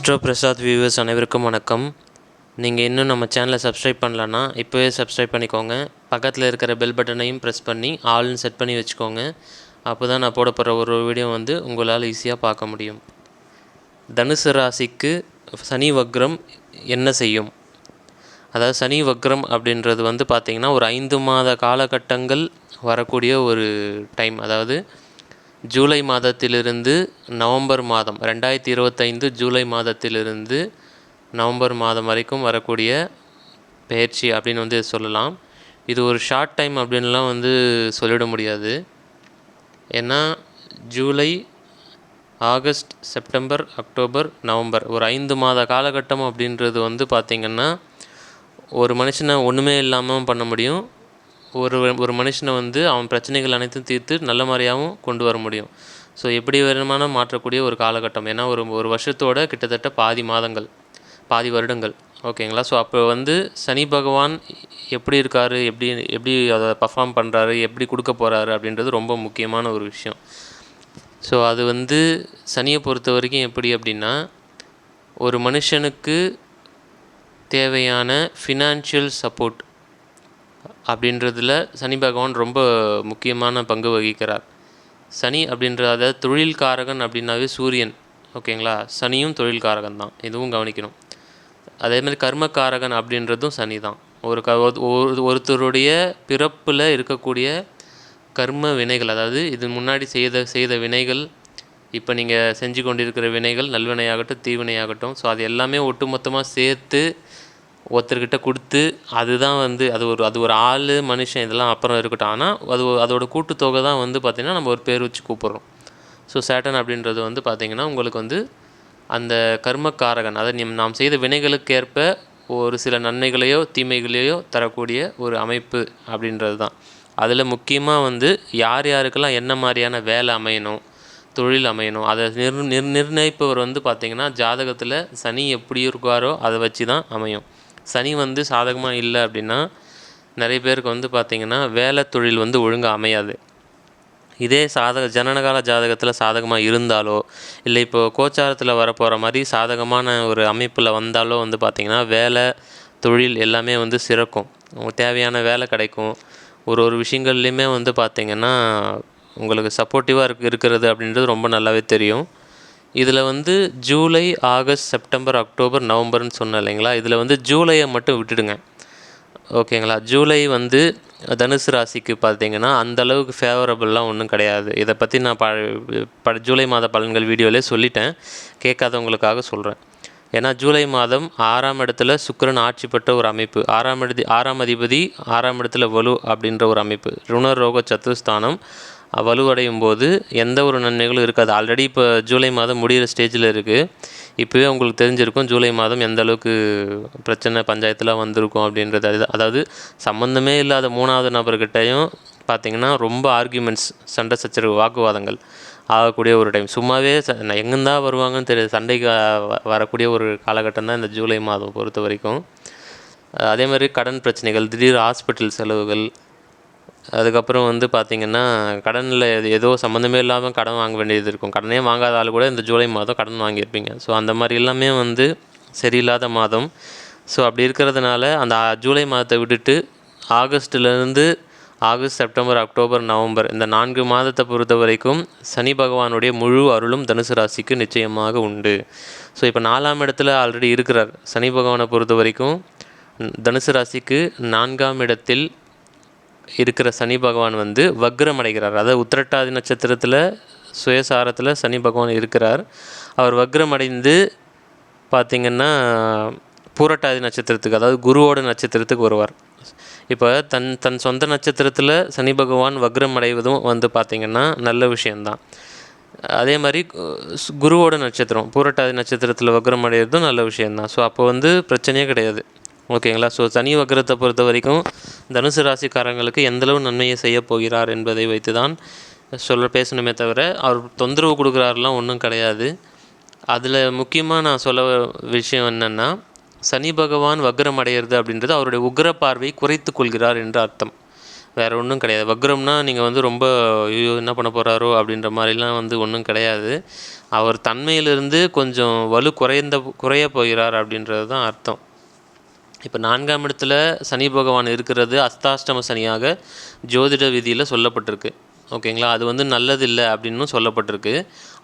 Astro Prasad viewers அனைவருக்கும் வணக்கம். நீங்கள் இன்னும் நம்ம சேனலை சப்ஸ்கிரைப் பண்ணலன்னா இப்போவே சப்ஸ்கிரைப் பண்ணிக்கோங்க. பக்கத்தில் இருக்கிற பெல் பட்டனையும் ப்ரெஸ் பண்ணி ஆல்னு செட் பண்ணி வச்சுக்கோங்க. அப்போ தான் நான் போட போகிற ஒரு வீடியோ வந்து உங்களால் ஈஸியாக பார்க்க முடியும். தனுசு ராசிக்கு சனி வக்ரம் என்ன செய்யும்? அதாவது சனி வக்ரம் அப்படின்றது வந்து பார்த்திங்கன்னா ஒரு ஐந்து மாத காலகட்டங்கள் வரக்கூடிய ஒரு டைம் அதாவது ஜூலை மாதத்திலிருந்து நவம்பர் மாதம் ரெண்டாயிரத்தி இருபத்தைந்து ஜூலை மாதத்திலிருந்து நவம்பர் மாதம் வரைக்கும் வரக்கூடிய பயிற்சி அப்படின்னு வந்து சொல்லலாம். இது ஒரு ஷார்ட் டைம் அப்படின்லாம் வந்து சொல்லிட முடியாது. ஏன்னா July August September October November ஒரு ஐந்து மாத காலகட்டம் அப்படின்றது வந்து பார்த்திங்கன்னா ஒரு மனுஷனை ஒன்றுமே இல்லாமல் பண்ண முடியும். ஒரு ஒரு மனுஷனை வந்து அவன் பிரச்சனைகள் அனைத்தும் தீர்த்து நல்ல மாதிரியாகவும் கொண்டு வர முடியும். ஸோ எப்படி வேணுமான மாற்றக்கூடிய ஒரு காலகட்டம்? ஏன்னா ஒரு ஒரு வருஷத்தோட கிட்டத்தட்ட பாதி மாதங்கள் பாதி வருடங்கள். ஓகேங்களா ஸோ அப்போ வந்து சனி பகவான் எப்படி இருக்கார்? எப்படி எப்படி அதை பர்ஃபார்ம் பண்ணுறாரு எப்படி கொடுக்க போகிறாரு அப்படின்றது ரொம்ப முக்கியமான ஒரு விஷயம். ஸோ அது வந்து சனியை பொறுத்த வரைக்கும் எப்படி அப்படின்னா ஒரு மனுஷனுக்கு தேவையான ஃபினான்ஷியல் சப்போர்ட் அப்படின்றதுல சனி பகவான் ரொம்ப முக்கியமான பங்கு வகிக்கிறார். சனி அப்படின்ற அதாவது தொழில் காரகன் அப்படின்னாவே சூரியன். ஓகேங்களா? சனியும் தொழில் காரகன் தான். இதுவும் கவனிக்கணும். அதே மாதிரி கர்மக்காரகன் அப்படின்றதும் சனி தான். ஒரு க ஒரு ஒருத்தருடைய பிறப்பில் இருக்கக்கூடிய கர்ம வினைகள் அதாவது இது முன்னாடி செய்த செய்த வினைகள் இப்போ நீங்கள் செஞ்சு கொண்டிருக்கிற வினைகள் நல்வினையாகட்டும் தீவினையாகட்டும் ஸோ அது எல்லாமே ஒட்டுமொத்தமாக சேர்த்து ஒருத்தர்கிட்ட கொடுத்து அதுதான் வந்து அது ஒரு அது ஒரு ஆள் மனுஷன் இதெல்லாம் அப்புறம் இருக்கட்டும். ஆனால் அது அதோட கூட்டுத்தொகை தான் வந்து பார்த்திங்கன்னா நம்ம ஒரு பேர் வச்சு கூப்பிட்றோம். ஸோ சேட்டன் அப்படின்றது வந்து பார்த்திங்கன்னா உங்களுக்கு வந்து அந்த கர்மக்காரகன் அதாவது நாம் செய்த வினைகளுக்கு ஏற்ப ஒரு சில நன்மைகளையோ தீமைகளையோ தரக்கூடிய ஒரு அமைப்பு அப்படின்றது தான். அதில் முக்கியமாக வந்து யார் யாருக்கெல்லாம் என்ன மாதிரியான வேலை அமையணும் தொழில் அமையணும் அதை நிர் நிர் நிர்ணயிப்பவர் வந்து பார்த்திங்கன்னா ஜாதகத்தில் சனி எப்படி இருக்காரோ அதை வச்சு தான் அமையும். சனி வந்து சாதகமாக இல்லை அப்படின்னா நிறைய பேருக்கு வந்து பார்த்திங்கன்னா வேலை தொழில் வந்து ஒழுங்காக அமையாது. இதே சாதக ஜனனகால ஜாதகத்தில் சாதகமாக இருந்தாலோ இல்லை இப்போது கோச்சாரத்தில் வரப்போகிற மாதிரி சாதகமான ஒரு அமைப்பில் வந்தாலோ வந்து பார்த்திங்கன்னா வேலை தொழில் எல்லாமே வந்து சிறக்கும். உங்களுக்கு தேவையான வேலை கிடைக்கும். ஒரு ஒரு விஷயங்கள்லையுமே வந்து பார்த்திங்கன்னா உங்களுக்கு சப்போர்ட்டிவாக இருக்கு இருக்கிறது அப்படின்றது ரொம்ப நல்லாவே தெரியும். இதில் வந்து ஜூலை ஆகஸ்ட் செப்டம்பர் அக்டோபர் நவம்பர்னு சொன்னேன் இல்லைங்களா? இதில் வந்து ஜூலையை மட்டும் விட்டுடுங்க. ஓகேங்களா? ஜூலை வந்து தனுசு ராசிக்கு பார்த்தீங்கன்னா அந்தளவுக்கு ஃபேவரபுளாக ஒன்றும் கிடையாது. இதை பற்றி நான் ப ப ஜூலை மாத பலன்கள் வீடியோவிலே சொல்லிட்டேன். கேட்காதவங்களுக்காக சொல்கிறேன். ஏன்னா ஜூலை மாதம் ஆறாம் இடத்துல சுக்கிரன் ஆட்சி பெற்ற ஒரு அமைப்பு. ஆறாம் அடி ஆறாம் அதிபதி ஆறாம் இடத்துல வலு அப்படின்ற ஒரு அமைப்பு. ருணர் ரோக சத்துஸ்தானம் வலுவடையும் போது எந்த ஒரு நன்மைகளும் இருக்காது. ஆல்ரெடி இப்போ ஜூலை மாதம் முடிகிற ஸ்டேஜில் இருக்குது இப்போவே உங்களுக்கு தெரிஞ்சிருக்கும் ஜூலை மாதம் எந்த அளவுக்கு பிரச்சனை பஞ்சாயத்தில் வந்திருக்கும் அப்படின்றது. அது அதாவது சம்மந்தமே இல்லாத மூணாவது நபர்கிட்டையும் பார்த்திங்கன்னா ரொம்ப ஆர்கியூமெண்ட்ஸ் சண்டை சச்சரவு வாக்குவாதங்கள் ஆகக்கூடிய ஒரு டைம் சும்மாவே ச எங்கேருந்தா வருவாங்கன்னு தெரியாது. சண்டைக்கு வரக்கூடிய ஒரு காலகட்டம் தான் இந்த ஜூலை மாதம் பொறுத்த வரைக்கும். அதே மாதிரி கடன் பிரச்சனைகள் திடீர் ஹாஸ்பிட்டல் செலவுகள் அதுக்கப்புறம் வந்து பார்த்திங்கன்னா கடனில் ஏதோ சம்மந்தமே இல்லாமல் கடன் வாங்க வேண்டியது இருக்கும். கடனே வாங்காத ஆள் கூட இந்த ஜூலை மாதம் கடன் வாங்கியிருப்பீங்க. ஸோ அந்த மாதிரி எல்லாமே வந்து சரியில்லாத மாதம். ஸோ அப்படி இருக்கிறதுனால அந்த ஜூலை மாதத்தை விட்டுட்டு ஆகஸ்ட்லேருந்து ஆகஸ்ட் செப்டம்பர் அக்டோபர் நவம்பர் இந்த நான்கு மாதத்தை பொறுத்த வரைக்கும் சனி பகவானுடைய முழு அருளும் தனுசு ராசிக்கு நிச்சயமாக உண்டு. ஸோ இப்போ நாலாம் இடத்துல ஆல்ரெடி இருக்கிறார். சனி பகவானை பொறுத்த வரைக்கும் தனுசு ராசிக்கு நான்காம் இடத்தில் இருக்கிற சனி பகவான் வந்து வக்ரம் அடைகிறார் அதாவது உத்திரட்டாதி நட்சத்திரத்தில் சுயசாரத்தில் சனி பகவான் இருக்கிறார். அவர் வக்ரம் அடைந்து பார்த்திங்கன்னா பூரட்டாதி நட்சத்திரத்துக்கு அதாவது குருவோட நட்சத்திரத்துக்கு வருவார். இப்போ தன் தன் சொந்த நட்சத்திரத்தில் சனி பகவான் வக்ரம் அடைவதும் வந்து பார்த்திங்கன்னா நல்ல விஷயந்தான் அதே மாதிரி குருவோட நட்சத்திரம் பூரட்டாதி நட்சத்திரத்தில் வக்ரம் அடையிறதும் நல்ல விஷயந்தான் ஸோ அப்போ வந்து பிரச்சனையே கிடையாது. ஓகேங்களா? ஸோ சனி வக்ரத்தை பொறுத்த வரைக்கும் தனுசு ராசிக்காரங்களுக்கு எந்தளவு நன்மையை செய்ய போகிறார் என்பதை வைத்து தான் சொல்ல பேசணுமே தவிர அவர் தொந்தரவு கொடுக்குறாருலாம் ஒன்றும் கிடையாது. அதில் முக்கியமாக நான் சொல்ல விஷயம் என்னென்னா சனி பகவான் வக்ரம் அடையிறது அப்படின்றது அவருடைய உக்ர பார்வையை குறைத்து கொள்கிறார் என்று அர்த்தம். வேறு ஒன்றும் கிடையாது. வக்ரம்னா நீங்கள் வந்து ரொம்ப ஐயோ என்ன பண்ண போகிறாரோ அப்படின்ற மாதிரிலாம் வந்து ஒன்றும் கிடையாது. அவர் தன்மையிலிருந்து கொஞ்சம் வலு குறைந்த குறைய போகிறார் அப்படின்றது தான் அர்த்தம். இப்போ நான்காம் இடத்துல சனி பகவான் இருக்கிறது அஸ்தாஷ்டம சனியாக ஜோதிட விதியில் சொல்லப்பட்டிருக்கு. ஓகேங்களா? அது வந்து நல்லதில்லை அப்படின்னும் சொல்லப்பட்டிருக்கு.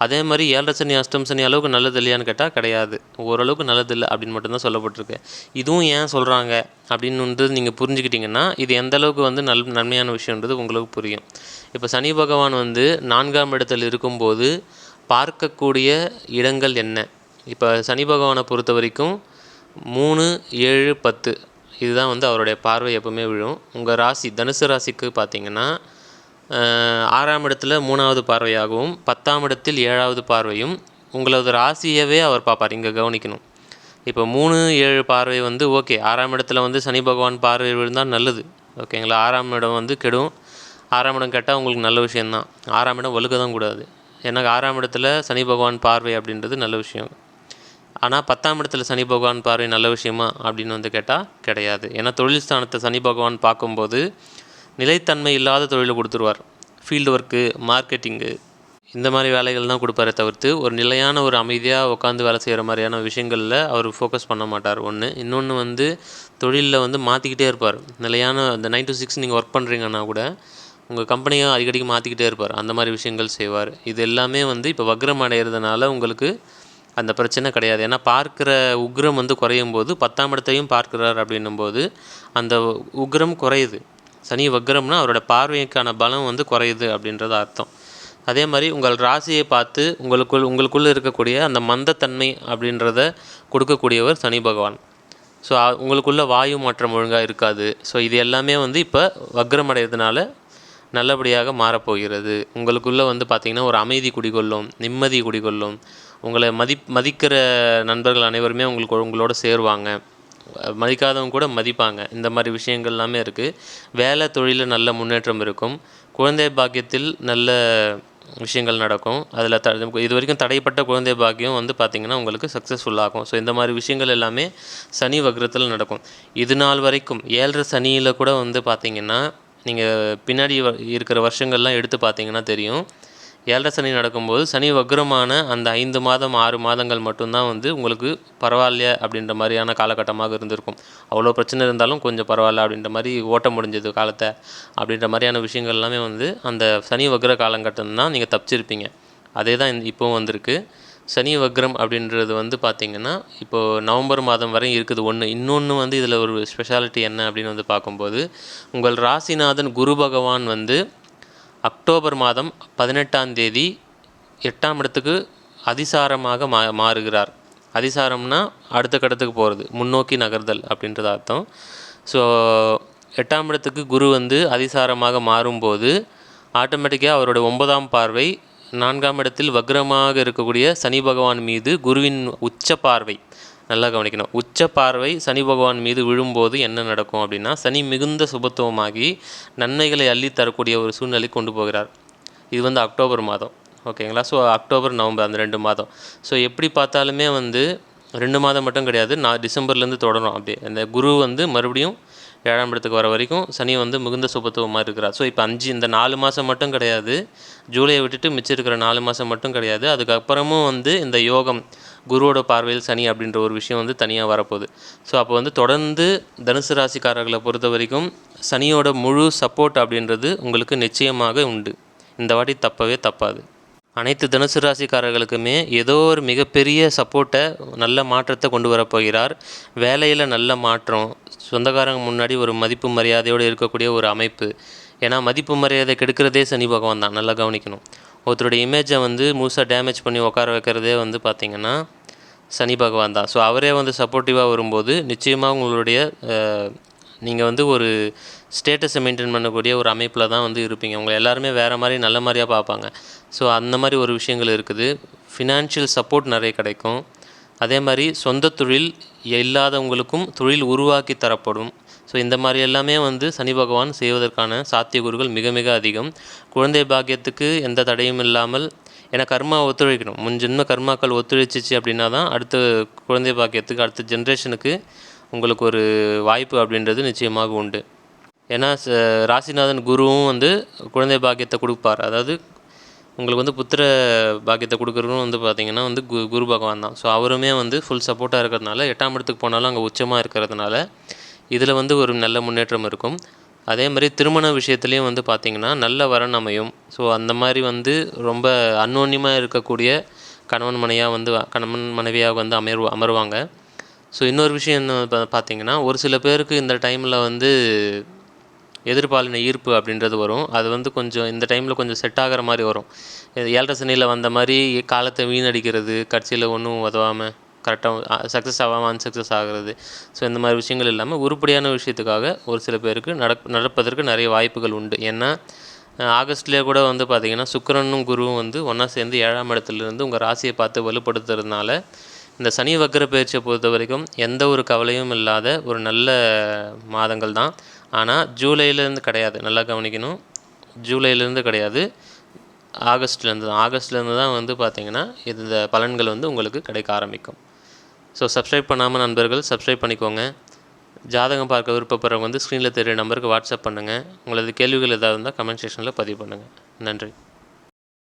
அதே மாதிரி ஏழரை சனி அஷ்டம் சனி அளவுக்கு நல்லது இல்லையான்னு கேட்டால் கிடையாது. ஓரளவுக்கு நல்லதில்லை அப்படின்னு மட்டும்தான் சொல்லப்பட்டிருக்கு. இதுவும் ஏன் சொல்கிறாங்க அப்படின்னு வந்து நீங்கள் புரிஞ்சுக்கிட்டிங்கன்னா இது எந்த அளவுக்கு வந்து நல் நன்மையான விஷயன்றது உங்களுக்கு புரியும். இப்போ சனி பகவான் வந்து நான்காம் இடத்தில் இருக்கும்போது பார்க்கக்கூடிய இடங்கள் என்ன? இப்போ சனி பகவானை பொறுத்த வரைக்கும் மூணு ஏழு பத்து. இதுதான் வந்து அவருடைய பார்வை எப்பவுமே விழும். உங்கள் ராசி தனுசு ராசிக்கு பார்த்தீங்கன்னா ஆறாம் இடத்துல மூணாவது பார்வையாகவும் பத்தாம் இடத்தில் ஏழாவது பார்வையும் உங்களது ராசியவே அவர் பார்ப்பார். இங்கே கவனிக்கணும். இப்போ மூணு ஏழு பார்வை வந்து ஓகே. ஆறாம் இடத்துல வந்து சனி பகவான் பார்வை விழுந்தால் நல்லது. ஓகேங்களா ஆறாம் இடம் வந்து கெடும். ஆறாம் இடம் கேட்டால் உங்களுக்கு நல்ல விஷயந்தான் ஆறாம் இடம் வலுக்க தான் கூடாது. ஏன்னா ஆறாம் இடத்துல சனி பகவான் பார்வை அப்படின்றது நல்ல விஷயம். ஆனால் பத்தாம் இடத்துல சனி பகவான் பார்வை நல்ல விஷயமா அப்படின்னு வந்து கேட்டால் கிடையாது. ஏன்னா தொழில் ஸ்தானத்தை சனி பகவான் பார்க்கும்போது நிலைத்தன்மை இல்லாத தொழிலை கொடுத்துருவார். ஃபீல்டு ஒர்க்கு மார்க்கெட்டிங்கு இந்த மாதிரி வேலைகள் தான் கொடுப்பாரே தவிர்த்து ஒரு நிலையான ஒரு அமைதியாக உட்காந்து வேலை செய்கிற மாதிரியான விஷயங்களில் அவர் ஃபோக்கஸ் பண்ண மாட்டார். ஒன்று இன்னொன்று வந்து தொழிலில் வந்து மாற்றிக்கிட்டே இருப்பார். நிலையான இந்த நைன் டு சிக்ஸ் நீங்கள் ஒர்க் பண்ணுறீங்கன்னா கூட உங்கள் கம்பெனியை அடிக்கடிக்கு மாற்றிக்கிட்டே இருப்பார். அந்த மாதிரி விஷயங்கள் செய்வார். இது எல்லாமே வந்து இப்போ வக்ரம் அடைகிறதுனால உங்களுக்கு அந்த பிரச்சனை கிடையாது. ஏன்னா பார்க்குற உக்ரம் வந்து குறையும் போது பத்தாம் இடத்தையும் பார்க்குறார் அப்படின்னும் போது அந்த உக்ரம் குறையுது. சனி வக்ரம்னா அவரோட பார்வைக்கான பலம் வந்து குறையுது அப்படின்றது அர்த்தம். அதே மாதிரி உங்கள் ராசியை பார்த்து உங்களுக்குள் உங்களுக்குள்ளே இருக்கக்கூடிய அந்த மந்தத்தன்மை அப்படின்றத கொடுக்கக்கூடியவர் சனி பகவான். ஸோ உங்களுக்குள்ளே வாயு மாற்றம் ஒழுங்காக இருக்காது. ஸோ இது எல்லாமே வந்து இப்போ வக்ரம் அடைகிறதுனால நல்லபடியாக மாறப்போகிறது. உங்களுக்குள்ளே வந்து பார்த்திங்கன்னா ஒரு அமைதி குடிகொள்ளும் நிம்மதி குடிகொள்ளும். உங்களை மதி மதிக்கிற நண்பர்கள் அனைவருமே உங்களுக்கு உங்களோட சேருவாங்க. மதிக்காதவங்க கூட மதிப்பாங்க. இந்த மாதிரி விஷயங்கள் எல்லாமே இருக்குது வேலை தொழிலில் நல்ல முன்னேற்றம் இருக்கும். குழந்தை பாக்கியத்தில் நல்ல விஷயங்கள் நடக்கும். அதில் த இது வரைக்கும் தடைப்பட்ட குழந்தை பாக்கியம் வந்து பார்த்திங்கன்னா உங்களுக்கு சக்ஸஸ்ஃபுல் ஆகும். ஸோ இந்த மாதிரி விஷயங்கள் எல்லாமே சனி வக்ரத்தில் நடக்கும். இது நாள் வரைக்கும் ஏழரை சனியில் கூட வந்து பார்த்திங்கன்னா நீங்கள் பின்னாடி வ- இருக்கிற வருஷங்கள்லாம் எடுத்து பார்த்தீங்கன்னா தெரியும். ஏழரை சனி நடக்கும்போது சனி வக்ரமான அந்த ஐந்து மாதம் ஆறு மாதங்கள் மட்டும்தான் வந்து உங்களுக்கு பரவாயில்ல அப்படின்ற மாதிரியான காலகட்டமாக இருந்திருக்கும். அவ்வளோ பிரச்சனை இருந்தாலும் கொஞ்சம் பரவாயில்ல அப்படின்ற மாதிரி ஓட்ட முடிஞ்சது காலத்தை. அப்படின்ற மாதிரியான விஷயங்கள் எல்லாமே வந்து அந்த சனி வக்ர காலகட்டம் தான் நீங்கள் தப்பிச்சிருப்பீங்க. அதே தான் இப்போவும் வந்திருக்கு. சனி வக்ரம் அப்படின்றது வந்து பார்த்திங்கன்னா இப்போது நவம்பர் மாதம் வரை இருக்குது ஒன்று இன்னொன்று வந்து இதில் ஒரு ஸ்பெஷாலிட்டி என்ன அப்படின்னு வந்து பார்க்கும்போது உங்கள் ராசிநாதன் குரு பகவான் வந்து அக்டோபர் மாதம் பதினெட்டாம் தேதி எட்டாம் இடத்துக்கு அதிசாரமாக மா மாறுகிறார். அதிசாரம்னா அடுத்த கடத்துக்கு போகிறது முன்னோக்கி நகர்தல் அப்படின்றது அர்த்தம். ஸோ எட்டாம் இடத்துக்கு குரு வந்து அதிசாரமாக மாறும்போது ஆட்டோமேட்டிக்காக அவரோட ஒன்பதாம் பார்வை நான்காம் இடத்தில் வக்ரமாக இருக்கக்கூடிய சனி பகவான் மீது குருவின் உச்ச பார்வை. நல்லா கவனிக்கணும். உச்ச பார்வை சனி பகவான் மீது விழும்போது என்ன நடக்கும் அப்படின்னா சனி மிகுந்த சுபத்துவமாகி நன்மைகளை அள்ளி தரக்கூடிய ஒரு சூழ்நிலை கொண்டு போகிறார். இது வந்து அக்டோபர் மாதம். ஓகேங்களா? ஸோ அக்டோபர் நவம்பர் அந்த ரெண்டு மாதம். ஸோ எப்படி பார்த்தாலுமே வந்து ரெண்டு மாதம் மட்டும் கிடையாது. நான் டிசம்பர்லேருந்து தொடரும் அப்படியே அந்த குரு வந்து மறுபடியும் ஏழாம் இடத்துக்கு வர வரைக்கும் சனி வந்து மிகுந்த சுபத்துவமாக இருக்கிறார். ஸோ இப்போ அஞ்சு இந்த நாலு மாதம் மட்டும் கிடையாது. ஜூலையை விட்டுட்டு மிச்சம் இருக்கிற நாலு மாதம் மட்டும் கிடையாது. அதுக்கப்புறமும் வந்து இந்த யோகம் குருவோட பார்வையில் சனி அப்படின்ற ஒரு விஷயம் வந்து தனியாக வரப்போகுது. ஸோ அப்போ வந்து தொடர்ந்து தனுசு ராசிக்காரர்களை பொறுத்த வரைக்கும் சனியோட முழு சப்போர்ட் அப்படின்றது உங்களுக்கு நிச்சயமாக உண்டு. இந்த வாட்டி தப்பவே தப்பாது. அனைத்து தனுசு ராசிக்காரர்களுக்குமே ஏதோ ஒரு மிகப்பெரிய சப்போர்ட்டை நல்ல மாற்றத்தை கொண்டு வரப்போகிறார் வேலையில் நல்ல மாற்றம் சொந்தக்காரங்க முன்னாடி ஒரு மதிப்பு மரியாதையோடு இருக்கக்கூடிய ஒரு அமைப்பு. ஏன்னா மதிப்பு மரியாதை கெடுக்கிறதே சனி பகவான் தான். நல்லா கவனிக்கணும். ஒருத்தருடைய இமேஜை வந்து முழுசாக டேமேஜ் பண்ணி உட்கார வைக்கிறதே வந்து பார்த்திங்கன்னா சனி பகவான் தான். ஸோ அவரே வந்து சப்போர்ட்டிவாக வரும்போது நிச்சயமாக உங்களுடைய நீங்கள் வந்து ஒரு ஸ்டேட்டஸை மெயின்டைன் பண்ணக்கூடிய ஒரு அமைப்பில் தான் வந்து இருப்பீங்க. உங்களை எல்லாருமே வேறு மாதிரி நல்ல மாதிரியாக பார்ப்பாங்க. ஸோ அந்த மாதிரி ஒரு விஷயங்கள் இருக்குது. ஃபினான்ஷியல் சப்போர்ட் நிறைய கிடைக்கும். அதே மாதிரி சொந்த தொழில் இல்லாதவங்களுக்கும் தொழில் உருவாக்கி தரப்படும். ஸோ இந்த மாதிரி எல்லாமே வந்து சனி பகவான் செய்வதற்கான சாத்தியக்கூறுகள் மிக மிக அதிகம். குழந்தை பாக்கியத்துக்கு எந்த தடையும் இல்லாமல் ஏன்னா கர்மா ஒத்துழைக்கணும். முன் ஜென்ம கர்மாக்கள் ஒத்துழைச்சிச்சு அப்படின்னா தான் அடுத்த குழந்தை பாக்கியத்துக்கு அடுத்த ஜென்ரேஷனுக்கு உங்களுக்கு ஒரு வாய்ப்பு அப்படின்றது நிச்சயமாக உண்டு. ஏன்னா ராசிநாதன் குருவும் வந்து குழந்தை பாக்கியத்தை கொடுப்பார். அதாவது உங்களுக்கு வந்து புத்திர பாக்கியத்தை கொடுக்குறவரும் வந்து பார்த்திங்கன்னா வந்து கு குரு பகவான் தான். ஸோ அவருமே வந்து ஃபுல் சப்போர்ட்டாக இருக்கிறதுனால எட்டாம் இடத்துக்கு போனாலும் அங்கே உச்சமாக இருக்கிறதுனால இதில் வந்து ஒரு நல்ல முன்னேற்றம் இருக்கும். அதே மாதிரி திருமண விஷயத்துலேயும் வந்து பார்த்திங்கன்னா நல்ல வரன் அமையும். ஸோ அந்த மாதிரி வந்து ரொம்ப அன்னோன்யமாக இருக்கக்கூடிய கணவன் மனையாக வந்து கணவன் மனைவியாக வந்து அமர்வு அமருவாங்க. ஸோ இன்னொரு விஷயம் என்ன பா- பார்த்தீங்கன்னா ஒரு சில பேருக்கு இந்த டைமில் வந்து எதிர்பாலின ஈர்ப்பு அப்படின்றது வரும். அது வந்து கொஞ்சம் இந்த டைமில் கொஞ்சம் செட் ஆகிற மாதிரி வரும். ஏழரை சனியில் வந்த மாதிரி காலத்தை வீணடிக்கிறது கட்சியில் ஒன்றும் உதவாமல் கரெக்டாக சக்ஸஸ் ஆகாமல் அன்சக்ஸஸ் ஆகிறது. ஸோ இந்த மாதிரி விஷயங்கள் இல்லாமல் உருப்படியான விஷயத்துக்காக ஒரு சில பேருக்கு நடக் நடப்பதற்கு நிறைய வாய்ப்புகள் உண்டு. ஏன்னா ஆகஸ்ட்லேயே கூட வந்து பார்த்திங்கன்னா சுக்கிரனும் குருவும் வந்து ஒன்றா சேர்ந்து ஏழாம் இடத்துலேருந்து உங்கள் ராசியை பார்த்து வலுப்படுத்துறதுனால இந்த சனி வக்கர பயிற்சியை பொறுத்த வரைக்கும் எந்த ஒரு கவலையும் இல்லாத ஒரு நல்ல மாதங்கள் தான். ஆனால் ஜூலைலேருந்து கிடையாது. நல்லா கவனிக்கணும். ஜூலைலேருந்து கிடையாது. ஆகஸ்ட்லேருந்து தான். ஆகஸ்ட்லேருந்து தான் வந்து பார்த்திங்கன்னா இந்த பலன்கள் வந்து உங்களுக்கு கிடைக்க ஆரம்பிக்கும். ஸோ சப்ஸ்கிரைப் பண்ணாமல் நண்பர்கள் சப்ஸ்கிரைப் பண்ணிக்கோங்க. ஜாதகம் பார்க்க விருப்பப்படுறவங்க வந்து ஸ்க்ரீனில் தெரிய நம்பருக்கு வாட்ஸ்அப் பண்ணுங்கள் உங்களது கேள்விகள் ஏதாவது இருந்தால் கமெண்ட் செக்ஷனில் பதிவு பண்ணுங்கள் நன்றி.